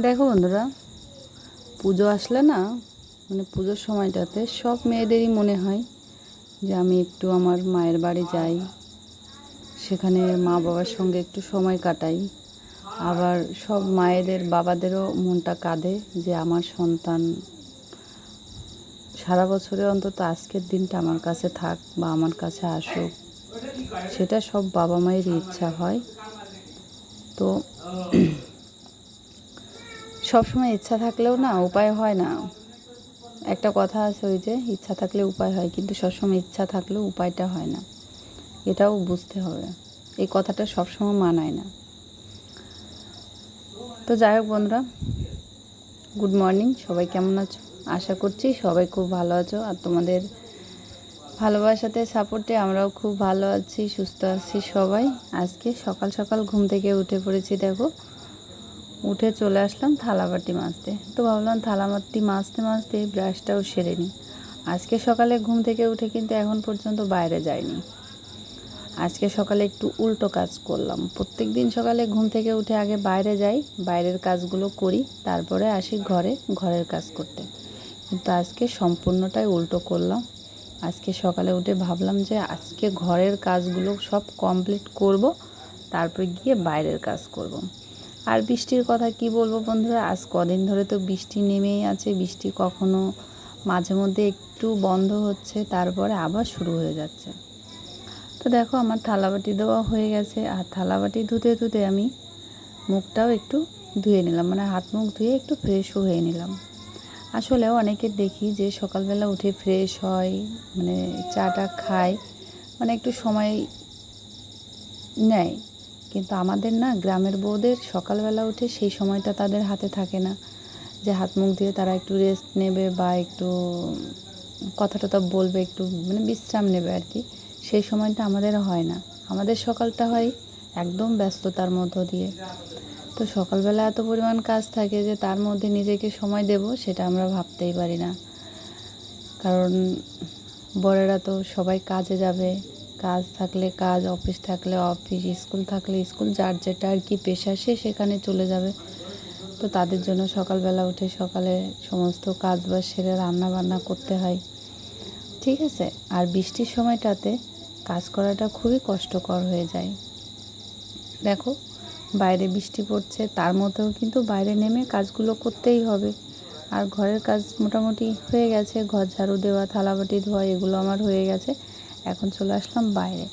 দেখো বন্ধুরা, পুজো আসলে না মানে পুজোর সময়টাতে সব মেয়েদেরই মনে হয় যে আমি একটু আমার মায়ের বাড়ি যাই, সেখানে মা বাবার সঙ্গে একটু সময় কাটাই। আবার সব মায়েদের, বাবাদেরও মনটা কাঁদে যে আমার সন্তান সারা বছরে অন্তত আজকের দিনটা আমার কাছে থাক বা আমার কাছে আসুক, সেটা সব বাবা মায়েরই ইচ্ছা হয়। তো সবসময় ইচ্ছা থাকলেও না, উপায় হয় না। একটা কথা আছে ওই যে, ইচ্ছা থাকলে উপায় হয়, কিন্তু সবসময় ইচ্ছা থাকলেও উপায়টা হয় না। এটাও বুঝতে হবে। এই কথাটা সবসময় মানায় না। তো যাই হোক বন্ধুরা, গুড মর্নিং, সবাই কেমন আছো? আশা করছি সবাই খুব ভালো আছো, আর তোমাদের ভালোবাসাতে, সাপোর্টে আমরাও খুব ভালো আছি, সুস্থ আছি সবাই। আজকে সকাল সকাল ঘুম থেকে উঠে পড়েছি, দেখো। উঠে চলে আসলাম থালাবাটি মাজতে। তো ভাবলাম থালাবাটি মাজতে মাজতে ব্রাশটাও সেরে নিই। আজকে সকালে ঘুম থেকে উঠে কিন্তু এখন পর্যন্ত বাইরে যাইনি। আজকে সকালে একটু উল্টো কাজ করলাম। প্রত্যেক দিন সকালে ঘুম থেকে উঠে আগে বাইরে যাই, বাইরের কাজগুলো করি, তারপরে আসি ঘরে, ঘরের কাজ করতে। কিন্তু আজকে সম্পূর্ণটাই উল্টো করলাম। আজকে সকালে উঠে ভাবলাম যে আজকে ঘরের কাজগুলো সব কমপ্লিট করব, তারপরে গিয়ে বাইরের কাজ করব। আর বৃষ্টির কথা কি বলব বন্ধুরা? আজ কদিন ধরে তো বৃষ্টি নেমেই আছে, বৃষ্টি কখনো মাঝে মধ্যে একটু বন্ধ হচ্ছে, তারপরে আবার শুরু হয়ে যাচ্ছে। তো দেখো, আমার থালাবাটি দেওয়া হয়ে গেছে, আর থালাবাটি ধুতে ধুতে আমি মুখটাও একটু ধুয়ে নিলাম মানে হাত মুখ ধুয়ে একটু ফ্রেশও হয়ে নিলাম। আসলে অনেকের দেখি যে সকালবেলা উঠে ফ্রেশ হয় মানে চাটা খায় মানে একটু সময় নেয়। কিন্তু আমাদের না গ্রামের বউদের সকালবেলা উঠে সেই সময়টা তাদের হাতে থাকে না। যে হাত মুখ দিয়ে তারা একটু রেস্ট নেবে বা একটু কথা টথা বলবে, একটু মানে বিশ্রাম নেবে আর কি সেই সময়টা আমাদের হয় না। আমাদের সকালটা হয় একদম ব্যস্ততার মধ্য দিয়ে। তো সকালবেলা এত পরিমাণ কাজ থাকে যে তার মধ্যে নিজেকে সময় দেব সেটা আমরা ভাবতেই পারি না। কারণ বড়েরা তো সবাই কাজে যাবে কাজ থাকলে কাজ, অফিস থাকলে অফিস, স্কুল থাকলে স্কুল, যার যেটা আর কি পেশা সে সেখানে চলে যাবে। তো তাদের জন্য সকালবেলা উঠে সকালে সমস্ত কাজ বা সেরে রান্না বান্না করতে হয়। ঠিক আছে? আর বৃষ্টির সময়টাতে কাজ করাটা খুবই কষ্টকর হয়ে যায়। দেখো, বাইরে বৃষ্টি পড়ছে, তার মধ্যেও কিন্তু বাইরে নেমে কাজগুলো করতেই হবে। আর ঘরের কাজ মোটামুটি হয়ে গেছে, ঘর ঝাড়ু দেওয়া, থালাবাটি ধোয়া, এগুলো আমার হয়ে গেছে। এখন চলে আসলাম বাইরে।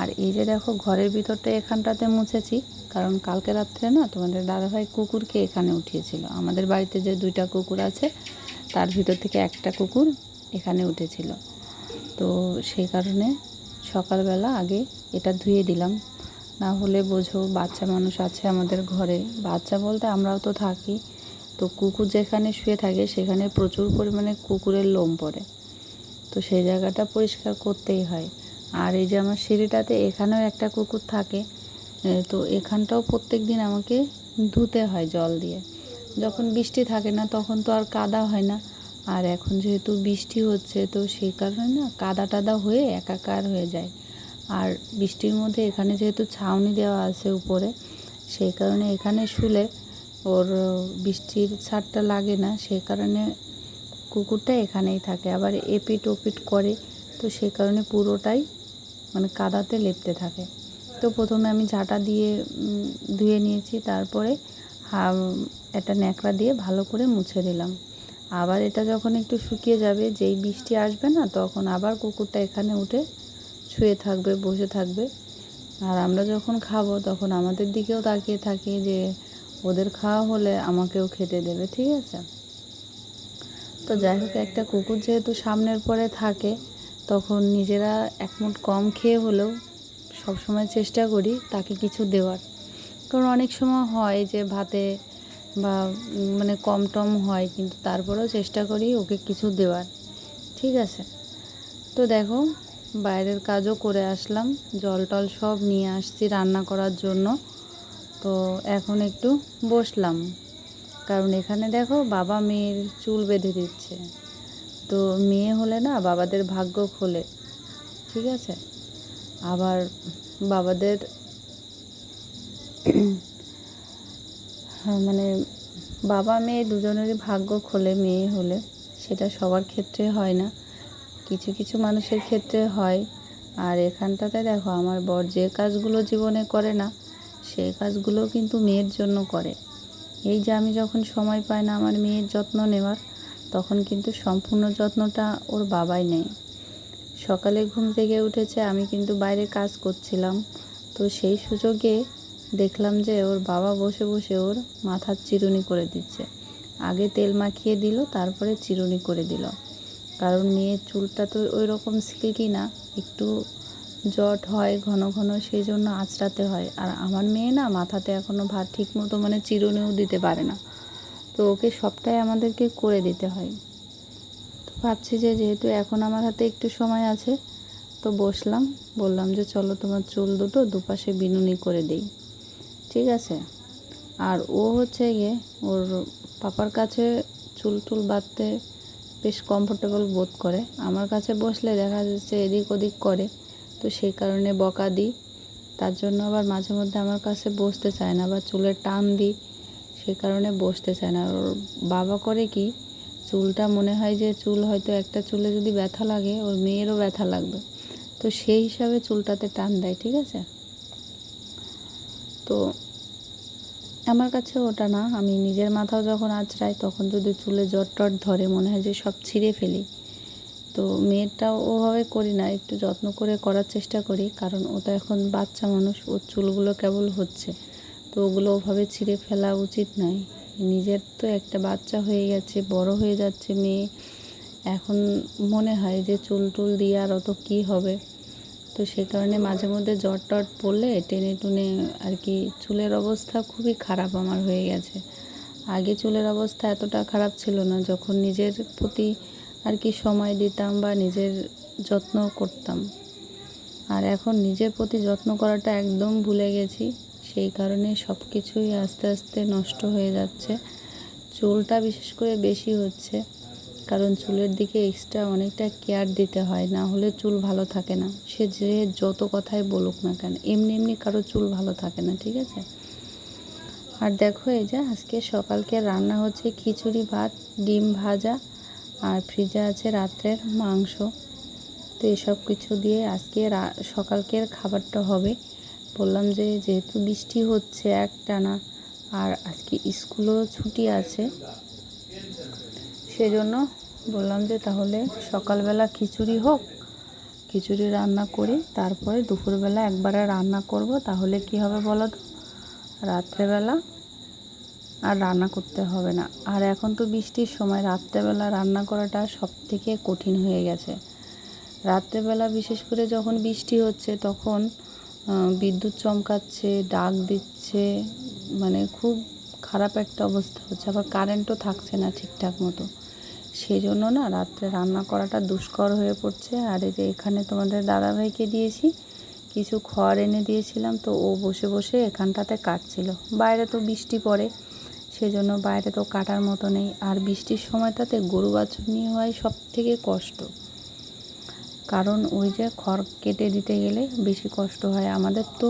আর এই যে দেখো, ঘরের ভিতরটা এখানটাতে মুছেছি, কারণ কালকে রাত্রে না তোমাদের দাদাভাই কুকুরকে এখানে উঠিয়েছিল। আমাদের বাড়িতে যে দুইটা কুকুর আছে, তার ভিতর থেকে একটা কুকুর এখানে উঠেছিল। তো সেই কারণে সকালবেলা আগে এটা ধুয়ে দিলাম। না হলে বোঝো, বাচ্চা মানুষ আছে আমাদের ঘরে। বাচ্চা বলতে আমরাও তো থাকি। তো কুকুর যেখানে শুয়ে থাকে, সেখানে প্রচুর পরিমাণে কুকুরের লোম পড়ে। তো সেই জায়গাটা পরিষ্কার করতেই হয়। আর এই যে আমার সিঁড়িটাতে এখানেও একটা কুকুর থাকে তো এখানটাও প্রত্যেক দিন আমাকে ধুতে হয় জল দিয়ে। যখন বৃষ্টি থাকে না, তখন তো আর কাদা হয় না। আর এখন যেহেতু বৃষ্টি হচ্ছে, তো সেই কারণে না কাদা টাদা হয়ে একাকার হয়ে যায়। আর বৃষ্টির মধ্যে এখানে যেহেতু ছাউনি দেওয়া আছে উপরে, সেই কারণে এখানে শুলে ওর বৃষ্টির ছাড়টা লাগে না। সেই কারণে কুকুরটা এখানেই থাকে, আবার এপিট ওপিট করে, তো সেই কারণে পুরোটাই মানে কাদাতে লেপতে থাকে। তো প্রথমে আমি ঝাঁটা দিয়ে ধুয়ে নিয়েছি, তারপরে একটা ন্যাকড়া দিয়ে ভালো করে মুছে দিলাম। আবার এটা যখন একটু শুকিয়ে যাবে, যেই বৃষ্টি আসবে না, তখন আবার কুকুরটা এখানে উঠে শুয়ে থাকবে, বসে থাকবে। আর আমরা যখন খাব, তখন আমাদের দিকেও তাকিয়ে থাকি যে, ওদের খাওয়া হলে আমাকেও খেতে দেবে, ঠিক আছে? তো যাই হোক, একটা কুকুর যেহেতু সামনের পরে থাকে, তখন নিজেরা এক মুঠ কম খেয়ে হলেও সবসময় চেষ্টা করি তাকে কিছু দেওয়ার। কারণ অনেক সময় হয় যে ভাতে বা মানে কম টম হয়, কিন্তু তারপরেও চেষ্টা করি ওকে কিছু দেওয়ার। ঠিক আছে? তো দেখো, বাইরের কাজও করে আসলাম, জল টল সব নিয়ে আসছি রান্না করার জন্য। তো এখন একটু বসলাম। কারণ এখানে দেখো বাবা মেয়ের চুল বেঁধে দিচ্ছে। তো মেয়ে হলে না বাবাদের ভাগ্য খোলে, ঠিক আছে? আবার বাবাদের মানে বাবা মেয়ে দুজনেরই ভাগ্য খোলে মেয়ে হলে, সেটা সবার ক্ষেত্রে হয় না। কিছু কিছু মানুষের ক্ষেত্রে হয়। আর এখানটাতে দেখো আমার বর যে কাজগুলো জীবনে করে না সেই কাজগুলো কিন্তু মেয়ের জন্য করে। এই যে আমি যখন সময় পাই না আমার মেয়ের যত্ন নেওয়ার, তখন কিন্তু সম্পূর্ণ যত্নটা ওর বাবাই নেয়। সকালে ঘুম থেকে উঠেছে, আমি কিন্তু বাইরে কাজ করছিলাম। তো সেই সুযোগে দেখলাম যে ওর বাবা বসে বসে ওর মাথার চিরুনি করে দিচ্ছে। আগে তেল মাখিয়ে দিল, তারপরে চিরুনি করে দিল। কারণ মেয়ের চুলটা তো ওই রকম সিল্কি না, একটু জট হয়, ঘন ঘন সেই জন্য আঁচড়াতে হয়। আর আমার মেয়ে না মাথাতে এখনও ভাত ঠিক মতো মানে চিরুনিও দিতে পারে না। তো ওকে সবটাই আমাদেরকে করে দিতে হয়। তো ভাবছি যে যেহেতু এখন আমার হাতে একটু সময় আছে, তো বসলাম। বললাম যে চলো তোমার চুল দুটো দুপাশে বিনুনি করে দেই। ঠিক আছে। আর ও হচ্ছে গিয়ে ওর পাপার কাছে চুল টুল বাঁধতে বেশ কমফোর্টেবল বোধ করে। আমার কাছে বসলে দেখা যাচ্ছে এদিক ওদিক করে। তো সেই কারণে বকা দিই। তার জন্য আবার মাঝে মধ্যে আমার কাছে বসতে চায় না বা চুলের টান দিই, সেই কারণে বসতে চায় না। ওর বাবা করে কি, চুলটা মনে হয় যে চুল হয়তো একটা চুলে যদি ব্যথা লাগে, ওর মেয়েরও ব্যথা লাগবে। তো সেই হিসাবে চুলটাতে টান দেয়, ঠিক আছে? তো আমার কাছে ওটা না। আমি নিজের মাথাও যখন আঁচড়াই, তখন যদি চুলে জট টট ধরে, মনে হয় যে সব ছিঁড়ে ফেলি। তো মেয়েরটাও ওভাবে করি না, একটু যত্ন করে করার চেষ্টা করি, কারণ ও তো এখন বাচ্চা মানুষ, ওর চুলগুলো কেবল হচ্ছে। তো ওগুলো ওভাবে ছিঁড়ে ফেলা উচিত নয়। নিজের তো একটা বাচ্চা হয়ে গেছে, বড় হয়ে যাচ্ছে মেয়ে। এখন মনে হয় যে চুল টুল দিয়ে আর অত কী হবে? তো সে কারণে মাঝে মধ্যে জ্বর টট পড়লে টেনে টুনে আর কি চুলের অবস্থা খুবই খারাপ আমার হয়ে গেছে। আগে চুলের অবস্থা এতটা খারাপ ছিল না, যখন নিজের প্রতি আর কি সময় দিতাম বা নিজের যত্ন করতাম। আর এখন নিজের প্রতি যত্ন করাটা একদম ভুলে গেছি। সেই কারণে সব কিছুই আস্তে আস্তে নষ্ট হয়ে যাচ্ছে। চুলটা বিশেষ করে বেশি হচ্ছে। কারণ চুলের দিকে এক্সট্রা অনেকটা কেয়ার দিতে হয়। না হলে চুল ভালো থাকে না। সে যে যত কথাই বলুক না কেন, এমনি এমনি কারও চুল ভালো থাকে না, ঠিক আছে? আর দেখো এই যে আজকে সকালকে রান্না হচ্ছে খিচুড়ি ভাত, ডিম ভাজা আর ফ্রিজে আছে রাত্রের মাংস। তো এসব কিছু দিয়ে আজকে সকালকের খাবারটা হবে। বললাম যে যেহেতু বৃষ্টি হচ্ছে একটানা, আর আজকে স্কুলও ছুটি আছে। সেজন্য বললাম যে তাহলে সকালবেলা খিচুড়ি হোক, খিচুড়ি রান্না করি, তারপরে দুপুরবেলা একবারে রান্না করব, তাহলে কি হবে বলো তো? রাত্রেবেলা আর রান্না করতে হবে না। আর এখন তো বৃষ্টির সময়, রাত্রেবেলা রান্না করাটা সব থেকে কঠিন হয়ে গেছে। রাত্রেবেলা বিশেষ করে যখন বৃষ্টি হচ্ছে, তখন বিদ্যুৎ চমকাচ্ছে, ডাক দিচ্ছে মানে খুব খারাপ একটা অবস্থা হচ্ছে। আবার কারেন্টও থাকছে না ঠিকঠাক মতো। সেই জন্য না রাত্রে রান্না করাটা দুষ্কর হয়ে পড়ছে। আর এই যে এখানে তোমাদের দাদাভাইকে দিয়েছি, কিছু খড় এনে দিয়েছিলাম, তো ও বসে বসে এখানটাতে কাটছিল। বাইরে তো বৃষ্টি পড়ে। সেজন্য বাইরে তো কাটার মতো নেই। আর বৃষ্টির সময়টাতে গরু বাছুর নিয়ে হয় সব থেকে কষ্ট। কারণ ওই যে খড় কেটে দিতে গেলে বেশি কষ্ট হয়। আমাদের তো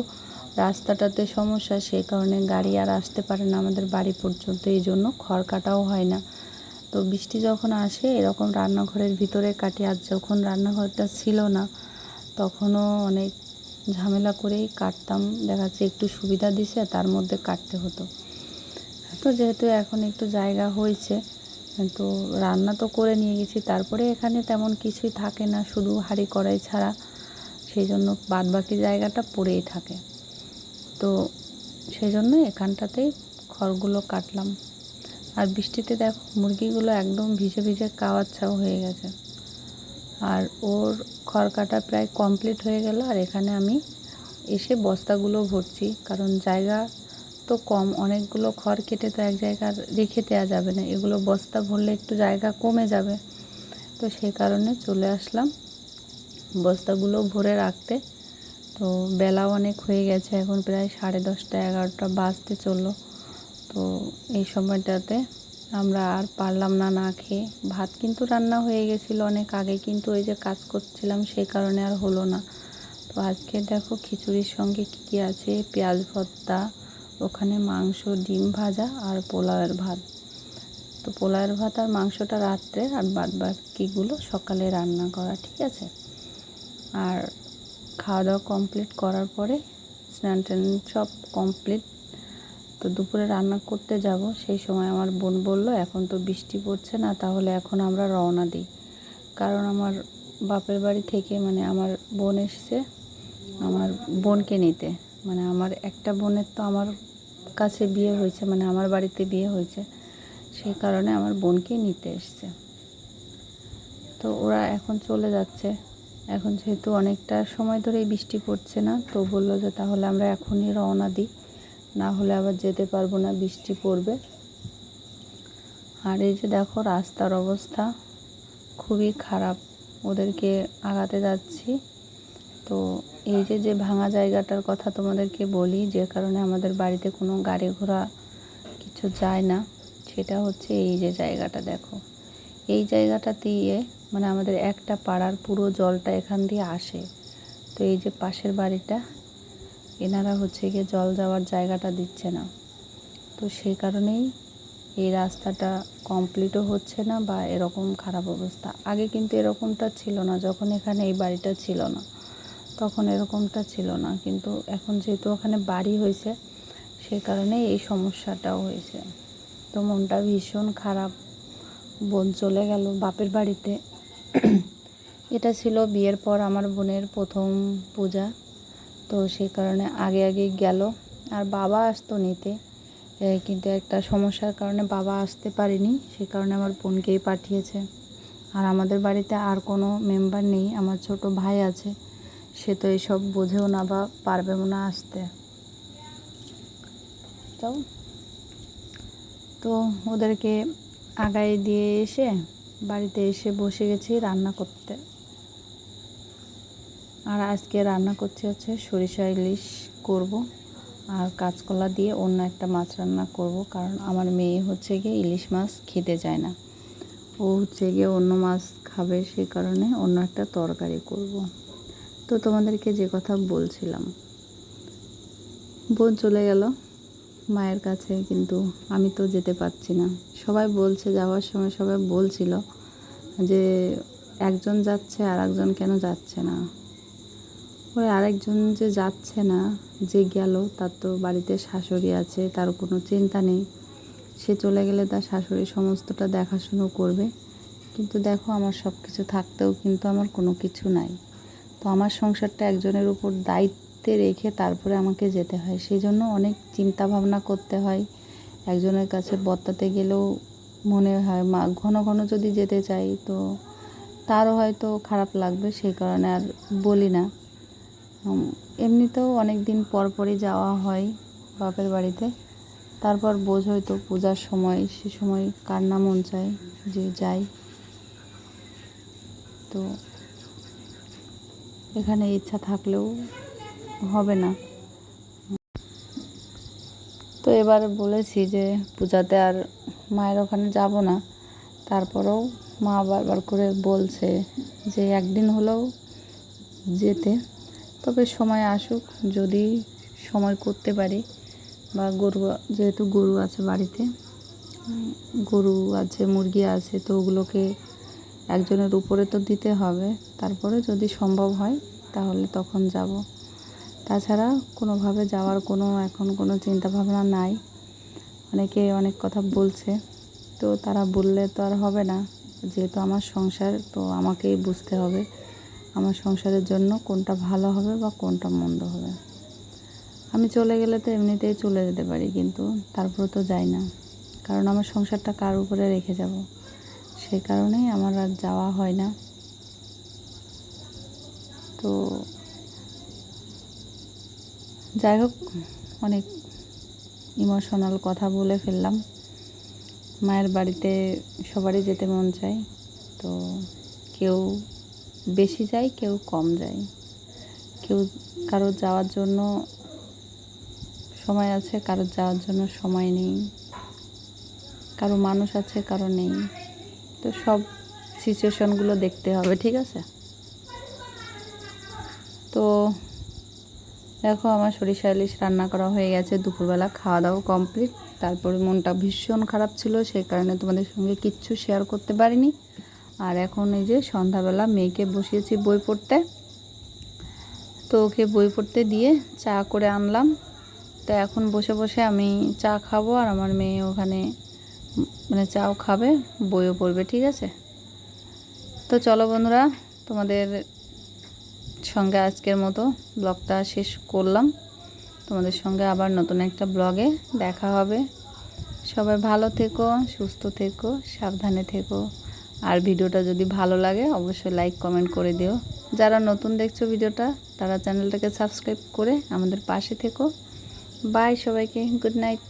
রাস্তাটাতে সমস্যা সেই কারণে গাড়ি আর আসতে পারে না আমাদের বাড়ি পর্যন্ত। এই জন্য খড় কাটাও হয় না। তো বৃষ্টি যখন আসে, এরকম রান্নাঘরের ভিতরে কাটি, আর যখন রান্নাঘরটা ছিল না, তখনও অনেক ঝামেলা করেই কাটতাম। দেখা যাচ্ছে একটু সুবিধা দিছে, তার মধ্যে কাটতে হতো। তো যেহেতু এখন একটু জায়গা হয়েছে, তো রান্না তো করে নিয়ে গেছি। তারপরে এখানে তেমন কিছুই থাকে না, শুধু হাঁড়ি কড়াই ছাড়া। সেই জন্য বাদবাকি জায়গাটা পড়েই থাকে। তো সেই জন্য এখানটাতেই খড়গুলো কাটলাম। আর বৃষ্টিতে দেখো, মুরগিগুলো একদম ভিজে ভিজে কাওয়াচ্ছাও হয়ে গেছে। আর ওর খড় কাটা প্রায় কমপ্লিট হয়ে গেল। আর এখানে আমি এসে বস্তাগুলো ভরছি, কারণ জায়গা তো কম। অনেকগুলো খড় কেটে তো এক জায়গায় রেখে দেওয়া যাবে না। এগুলো বস্তা ভরলে একটু জায়গা কমে যাবে। তো সেই কারণে চলে আসলাম বস্তাগুলো ভরে রাখতে। তো বেলাও অনেক হয়ে গেছে, এখন প্রায় সাড়ে দশটা এগারোটা বাজতে চলল। তো এই সময়টাতে আমরা আর পারলাম না না খেয়ে। ভাত কিন্তু রান্না হয়ে গেছিল অনেক আগে, কিন্তু ওই যে কাজ করছিলাম সেই কারণে আর হলো না। তো আজকে দেখো খিচুড়ির সঙ্গে কী কী আছে? পেঁয়াজ ভর্তা ওখানে মাংস, ডিম ভাজা আর পোলাওয়ের ভাত। তো পোলাওয়ের ভাত আর মাংসটা রাত্রে আর বাদ বাকিগুলো সকালে রান্না করা, ঠিক আছে? আর খাওয়া দাওয়া কমপ্লিট করার পরে স্নান টান সব কমপ্লিট তো দুপুরে রান্না করতে যাব। সেই সময় আমার বোন বলল, এখন তো বৃষ্টি পড়ছে না, তাহলে এখন আমরা রওনা দিই। কারণ আমার বাপের বাড়ি থেকে মানে আমার বোন এসছে, আমার বোনকে নিতে। মানে আমার একটা বোনের তো আমার কাছে বিয়ে হয়েছে মানে আমার বাড়িতে বিয়ে হয়েছে, সেই কারণে আমার বোনকে নিতে এসছে। তো ওরা এখন চলে যাচ্ছে। এখন যেহেতু অনেকটা সময় ধরেই বৃষ্টি পড়ছে না, তো বলল যে তাহলে আমরা এখনই রওনা দিই, না হলে আবার যেতে পারব না, বৃষ্টি পড়বে। আর এই যে দেখো রাস্তার অবস্থা, খুবই খারাপ। ওদেরকে আগাতে যাচ্ছি। তো এই যে যে ভাঙা জায়গাটার কথা তোমাদেরকে বলি, যে কারণে আমাদের বাড়িতে কোনো গাড়ি ঘোড়া কিছু যায় না, সেটা হচ্ছে এই যে জায়গাটা, দেখো। এই জায়গাটা দিয়ে মানে আমাদের একটা পাড়ার পুরো জলটা এখান দিয়ে আসে। তো এই যে পাশের বাড়িটা, এনারা হচ্ছে গিয়ে জল যাওয়ার জায়গাটা দিচ্ছে না। তো সেই কারণেই এই রাস্তাটা কমপ্লিটও হচ্ছে না বা এরকম খারাপ অবস্থা। আগে কিন্তু এরকমটা ছিল না, যখন এখানে এই বাড়িটা ছিল না। তখন এরকমটা ছিল না। কিন্তু এখন যেহেতু ওখানে বাড়ি হয়েছে, সে কারণে এই সমস্যাটাও হয়েছে। তো মনটা ভীষণ খারাপ। বোন চলে গেল বাপের বাড়িতে। এটা ছিল বিয়ের পর আমার বোনের প্রথম পূজা। তো সেই কারণে আগে আগে গেল। আর বাবা আসতো নিতে। কিন্তু একটা সমস্যার কারণে বাবা আসতে পারেনি। সে কারণে আমার বোনকেই পাঠিয়েছে। আর আমাদের বাড়িতে আর কোনো মেম্বার নেই। আমার ছোট ভাই আছে। সে তো এসব বোঝেও না বা পারবেও না আসতে। তাও তো ওদেরকে আগায় দিয়ে এসে বাড়িতে এসে বসে গেছি রান্না করতে। আর আজকে রান্না করছি হচ্ছে সরিষা ইলিশ করব আর কাঁচকলা দিয়ে অন্য একটা মাছ রান্না করব, কারণ আমার মেয়ে হচ্ছে গিয়ে ইলিশ মাছ খেতে চায় না। ও হচ্ছে গিয়ে অন্য মাছ খাবে সেই কারণে অন্য একটা তরকারি করব। তো তোমাদেরকে যে কথা বলছিলাম, বোন চলে গেল, মায়ের কাছে, কিন্তু আমি তো যেতে পারছি না। সবাই বলছে, যাওয়ার সময় সবাই বলছিল যে একজন যাচ্ছে আর একজন কেন যাচ্ছে না। ওই আরেকজন যে যাচ্ছে না, যে গেল, তার তো বাড়িতে শাশুড়ি আছে, তার কোনো চিন্তা নেই। সে চলে গেলে তার শাশুড়ি সমস্তটা দেখাশুনো করবে। কিন্তু দেখো, আমার সব কিছু থাকতেও কিন্তু আমার কোনো কিছু নাই। তো আমার সংসারটা একজনের উপর দায়িত্বে রেখে তারপরে আমাকে যেতে হয়। সেই জন্য অনেক চিন্তা ভাবনা করতে হয়। একজনের কাছে বর্তাতে গেলেও মনে হয়, মা, ঘন ঘন যদি যেতে চাই তো তারও হয়তো খারাপ লাগবে সেই কারণে আর বলি না। এমনিতেও অনেক দিন পর পরই যাওয়া হয় বাপের বাড়িতে। তারপর বোঝ হয়তো পূজার সময়, সে সময় কান্না মন চায় যে যাই। তো এখানে ইচ্ছা থাকলেও হবে না। তো এবার বলেছি যে পূজাতে আর মায়ের ওখানে যাব না। তারপরেও মা বারবার করে বলছে যে একদিন হলেও যেতে। তবে সময় আসুক, যদি সময় করতে পারি। বা গরু, যেহেতু গরু আছে বাড়িতে, গরু আছে, মুরগি আছে, তো ওগুলোকে একজনের উপরে তো দিতে হবে। তারপরে যদি সম্ভব হয়, তাহলে তখন যাব। তাছাড়া কোনোভাবে যাওয়ার কোনো, এখন কোনো চিন্তা ভাবনা নাই। অনেকে অনেক কথা বলছে, তো তারা বললে তো আর হবে না। যেহেতু আমার সংসার, তো আমাকেই বুঝতে হবে আমার সংসারের জন্য কোনটা ভালো হবে বা কোনটা মন্দ হবে। আমি চলে গেলে তো এমনিতেই চলে যেতে পারি, কিন্তু তারপরে তো যাই না। কারণ আমার সংসারটা কার উপরে রেখে যাব? সেই কারণেই আমার আর যাওয়া হয় না। তো যাই হোক, অনেক ইমোশনাল কথা বলে ফেললাম। মায়ের বাড়িতে সবারই যেতে মন চায়, তো কেউ বেশি যায়, কেউ কম যায়। কেউ কারও যাওয়ার জন্য সময় আছে, কারও যাওয়ার জন্য সময় নেই। কারও মানুষ আছে, কারও নেই। তো সব সিচুয়েশনগুলো দেখতে হবে, ঠিক আছে? তো দেখো আমার সরিষা ইলিশ রান্না করা হয়ে গেছে, দুপুরবেলা খাওয়া দাওয়া কমপ্লিট তারপরে মনটা ভীষণ খারাপ ছিল সেই কারণে তোমাদের সঙ্গে কিচ্ছু শেয়ার করতে পারিনি। আর এখন এই যে সন্ধ্যাবেলা মেয়েকে বসিয়েছি বই পড়তে। তো ওকে বই পড়তে দিয়ে চা করে আনলাম। তো এখন বসে বসে আমি চা খাব আর আমার মেয়ে ওখানে মানে চাও খাবে, বইও পড়বে, ঠিক আছে? তো চলো বন্ধুরা, তোমাদের সঙ্গে আজকের মতো ব্লগটা শেষ করলাম। তোমাদের সঙ্গে আবার নতুন একটা ব্লগে দেখা হবে। সবাই ভালো থেকো, সুস্থ থেকো, সাবধানে থেকো। আর ভিডিওটা যদি ভালো লাগে, অবশ্যই লাইক, কমেন্ট করে দিও। যারা নতুন দেখছ ভিডিওটা, তারা চ্যানেলটাকে সাবস্ক্রাইব করে আমাদের পাশে থেকো। বাই সবাইকে, গুড নাইট।